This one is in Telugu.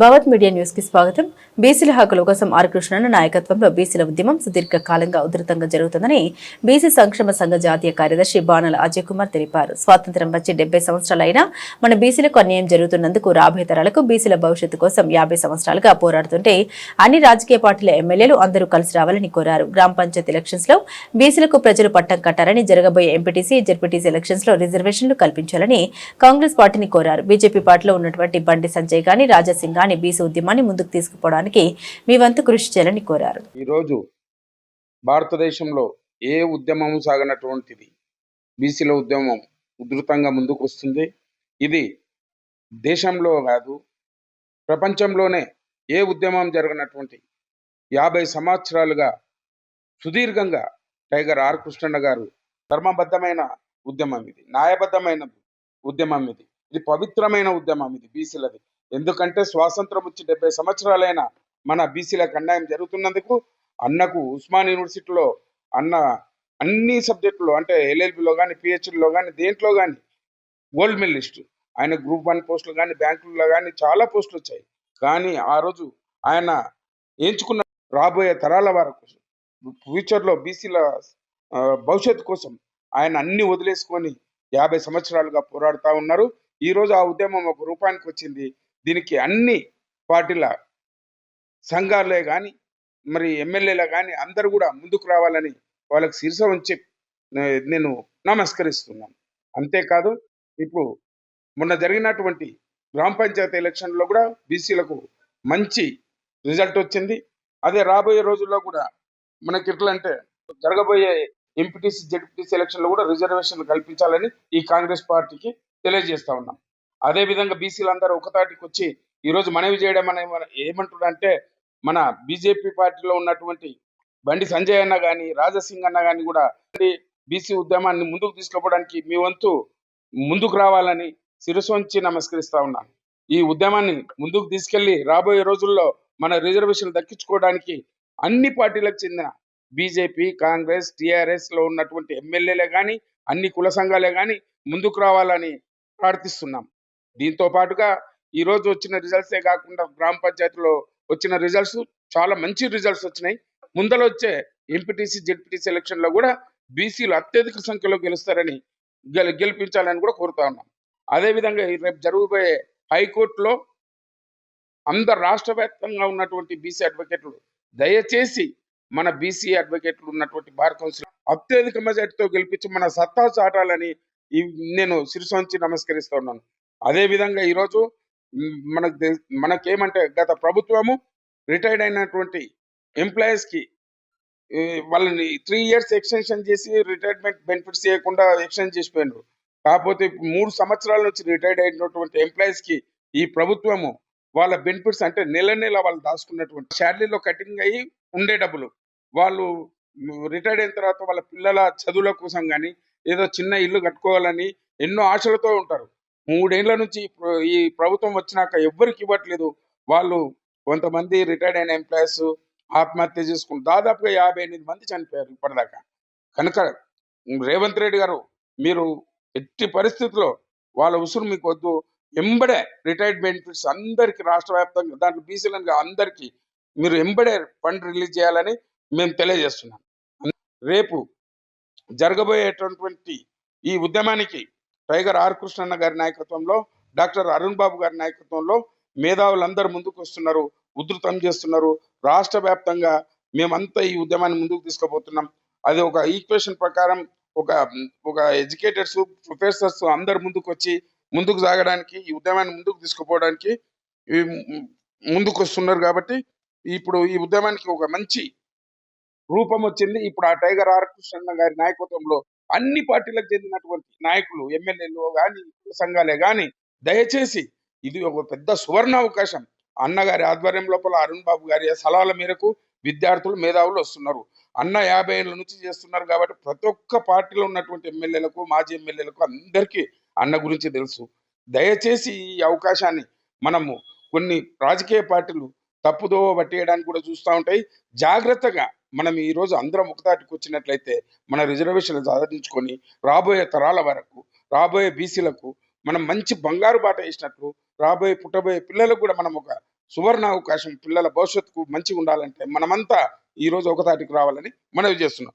భవత్ మీడియా న్యూస్కి స్వాగతం. బీసీల హక్కుల కోసం ఆర్ కృష్ణన్ నాయకత్వంలో బీసీల ఉద్యమం సుదీర్ఘ కాలంగా ఉధృతంగా జరుగుతుందని బీసీ సంక్షేమ సంఘ జాతీయ కార్యదర్శి బాణల అజయ్ కుమార్ తెలిపారు. స్వాతంత్ర్యం వచ్చి డెబ్బై సంవత్సరాలైనా మన బీసీలకు అన్యాయం జరుగుతున్నందుకు రాబోయే తరాలకు బీసీల భవిష్యత్తు కోసం యాభై సంవత్సరాలుగా పోరాడుతుంటే అన్ని రాజకీయ పార్టీల ఎమ్మెల్యేలు అందరూ కలిసి రావాలని కోరారు. గ్రామ పంచాయతీ ఎలక్షన్స్లో బీసీలకు ప్రజలు పట్టం కట్టారని జరగబోయే ఎంపీటీసీ జెడ్పీటీసీ ఎలక్షన్స్లో రిజర్వేషన్లు కల్పించాలని కాంగ్రెస్ పార్టీని కోరారు. బీజేపీ పార్టీలో ఉన్నటువంటి బండి సంజయ్ గాని రాజాసింగ్ గాని బీసీ ఉద్యమాన్ని ముందుకు తీసుకుపోవడానికి మీ వంతు కృషి చేయాలని కోరారు. ఈరోజు భారతదేశంలో ఏ ఉద్యమం సాగనటువంటిది? బీసీల ఉద్యమం ఉధృతంగా ముందుకు వస్తుంది. ఇది దేశంలో కాదు ప్రపంచంలోనే ఏ ఉద్యమం జరగనటువంటి యాభై సంవత్సరాలుగా సుదీర్ఘంగా టైగర్ ఆర్ కృష్ణన్న గారు ధర్మబద్ధమైన ఉద్యమం ఇది న్యాయబద్ధమైన ఉద్యమం ఇది. ఇది పవిత్రమైన ఉద్యమం ఇది బీసీలది. ఎందుకంటే స్వాతంత్రం వచ్చి డెబ్బై సంవత్సరాలైన మన బీసీలకు అన్యాయం జరుగుతున్నందుకు అన్నకు ఉస్మాన్ యూనివర్సిటీలో అన్న అన్ని సబ్జెక్టులో అంటే ఎల్ఎల్బిలో కానీ పిహెచ్డిలో కానీ దేంట్లో కానీ గోల్డ్ మెడలిస్ట్. ఆయన గ్రూప్ వన్ పోస్టులు కానీ బ్యాంకుల్లో కానీ చాలా పోస్టులు వచ్చాయి. కానీ ఆ రోజు ఆయన ఎంచుకున్న రాబోయే తరాల వారి కోసం ఫ్యూచర్లో బీసీల భవిష్యత్తు కోసం ఆయన అన్ని వదిలేసుకొని యాభై సంవత్సరాలుగా పోరాడుతూ ఉన్నారు. ఈ రోజు ఆ ఉద్యమం ఒక రూపానికి వచ్చింది. దీనికి అన్ని పార్టీల సంఘాలే కానీ మరి ఎమ్మెల్యేలే కానీ అందరూ కూడా ముందుకు రావాలని వాళ్ళకి శిరస ఉంచి నేను నమస్కరిస్తున్నాను. అంతేకాదు ఇప్పుడు మొన్న జరిగినటువంటి గ్రామ పంచాయతీ ఎలక్షన్లో కూడా బీసీలకు మంచి రిజల్ట్ వచ్చింది. అదే రాబోయే రోజుల్లో కూడా మనకి ఎట్లా అంటే జరగబోయే ఎంపీటీసీ జెడ్పీటీసీ ఎలక్షన్లో కూడా రిజర్వేషన్ కల్పించాలని ఈ కాంగ్రెస్ పార్టీకి తెలియజేస్తా ఉన్నాం. అదే విధంగా బీసీలు అందరూ ఒకతాటికి వచ్చి ఈ రోజు మనవి చేయడం అనే మన- మన బీజేపీ పార్టీలో ఉన్నటువంటి బండి సంజయ్ అన్న కానీ రాజసింగ్ అన్న కానీ కూడా బీసీ ఉద్యమాన్ని ముందుకు తీసుకుపోవడానికి మీ వంతు ముందుకు రావాలని శిరసొంచి నమస్కరిస్తా ఉన్నాను ఈ ఉద్యమాన్ని ముందుకు తీసుకెళ్ళి రాబోయే రోజుల్లో మన రిజర్వేషన్ దక్కించుకోవడానికి అన్ని పార్టీలకు చెందిన బీజేపీ కాంగ్రెస్ టిఆర్ఎస్లో ఉన్నటువంటి ఎమ్మెల్యేలే కానీ అన్ని కుల సంఘాలే కానీ ముందుకు రావాలని ప్రార్థిస్తున్నాం. దీంతో పాటుగా ఈ రోజు వచ్చిన రిజల్ట్సే కాకుండా గ్రామ పంచాయతీలో వచ్చిన రిజల్ట్స్ చాలా మంచి రిజల్ట్స్ వచ్చినాయి. ముందర వచ్చే ఎంపీటీసీ జెడ్పీటీసీ ఎలక్షన్లో కూడా బీసీలు అత్యధిక సంఖ్యలో గెలుస్తారని గెలి గెలిపించాలని కూడా కోరుతా ఉన్నాం. అదేవిధంగా రేపు జరగబోయే హైకోర్టులో అందరు రాష్ట్ర వ్యాప్తంగా ఉన్నటువంటి బీసీ అడ్వకేట్లు దయచేసి మన బీసీ అడ్వకేట్లు ఉన్నటువంటి బార్ కౌన్సిల్ అత్యధిక మెజార్టీతో గెలిపించి మన సత్తా చాటాలని ఈ నేను శిరసొంచి నమస్కరిస్తున్నాను అదేవిధంగా అదే విధంగా ఈరోజు మనకు మనకేమంటే గత ప్రభుత్వము రిటైర్డ్ అయినటువంటి ఎంప్లాయీస్కి వాళ్ళని త్రీ ఇయర్స్ ఎక్స్టెన్షన్ చేసి రిటైర్మెంట్ బెనిఫిట్స్ చేయకుండా ఎక్స్టెండ్ చేసిపోయినారు. కాకపోతే మూడు సంవత్సరాల నుంచి రిటైర్డ్ అయినటువంటి ఎంప్లాయీస్కి ఈ ప్రభుత్వము వాళ్ళ బెనిఫిట్స్ అంటే నెల నెల వాళ్ళు దాచుకున్నటువంటి శాలరీలో కటింగ్ అయ్యి ఉండే డబ్బులు. వాళ్ళు రిటైర్డ్ అయిన తర్వాత వాళ్ళ పిల్లల చదువుల కోసం కానీ ఏదో చిన్న ఇల్లు కట్టుకోవాలని ఎన్నో ఆశలతో ఉంటారు. మూడేళ్ళ నుంచి ఈ ప్రభుత్వం వచ్చినాక ఎవ్వరికి ఇవ్వట్లేదు. వాళ్ళు కొంతమంది రిటైర్డ్ అయిన ఎంప్లాయీస్ ఆత్మహత్య చేసుకుని దాదాపుగా యాభై ఎనిమిది మంది చనిపోయారు ఇప్పటిదాకా. కనుక రేవంత్ రెడ్డి గారు మీరు ఎట్టి పరిస్థితుల్లో వాళ్ళ ఉసురు మీకు వద్దు. ఎంబడే రిటైర్డ్ బెనిఫిట్స్ అందరికి రాష్ట్ర వ్యాప్తంగా దాంట్లో బీసీలను అందరికీ మీరు ఎంబడే ఫండ్ రిలీజ్ చేయాలని మేము తెలియజేస్తున్నాం. రేపు జరగబోయేటటువంటి ఈ ఉద్యమానికి టైగర్ ఆర్ కృష్ణన్న గారి నాయకత్వంలో డాక్టర్ అరుణ్ బాబు గారి నాయకత్వంలో మేధావులందరూ ముందుకు వస్తున్నారు ఉధృతం చేస్తున్నారు. రాష్ట్ర వ్యాప్తంగా మేమంతా ఈ ఉద్యమాన్ని ముందుకు తీసుకుపోతున్నాం. అది ఒక ఈక్వేషన్ ప్రకారం ఒక ఒక ఎడ్యుకేటెడ్స్ ప్రొఫెసర్స్ అందరు ముందుకు వచ్చి ముందుకు సాగడానికి ఈ ఉద్యమాన్ని ముందుకు తీసుకుపోవడానికి ముందుకు వస్తున్నారు కాబట్టి ఇప్పుడు ఈ ఉద్యమానికి ఒక మంచి రూపం వచ్చింది. ఇప్పుడు ఆ టైగర్ ఆర్ కృష్ణ గారి నాయకత్వంలో అన్ని పార్టీలకు చెందినటువంటి నాయకులు ఎమ్మెల్యేలు కానీ సంఘాలే కానీ దయచేసి ఇది ఒక పెద్ద సువర్ణ అవకాశం. అన్నగారి ఆధ్వర్యం లోపల అరుణ్ బాబు గారి సలహాల మేరకు విద్యార్థులు మేధావులు వస్తున్నారు. అన్న యాభై ఏళ్ళ నుంచి చేస్తున్నారు కాబట్టి ప్రతి ఒక్క పార్టీలో ఉన్నటువంటి ఎమ్మెల్యేలకు మాజీ ఎమ్మెల్యేలకు అందరికీ అన్న గురించి తెలుసు. దయచేసి ఈ అవకాశాన్ని మనము కొన్ని రాజకీయ పార్టీలు తప్పుదో పట్టేయడానికి కూడా చూస్తూ ఉంటాయి. జాగ్రత్తగా మనం ఈ రోజు అందరం ఒకదాటికి వచ్చినట్లయితే మన రిజర్వేషన్లు సాధించుకొని రాబోయే తరాల వరకు రాబోయే బీసీలకు మనం మంచి బంగారు బాట వేసినట్లు రాబోయే పుట్టబోయే పిల్లలకు కూడా మనం ఒక సువర్ణ అవకాశం పిల్లల భవిష్యత్తుకు మంచిగా ఉండాలంటే మనమంతా ఈ రోజు ఒక రావాలని మనవి చేస్తున్నాం.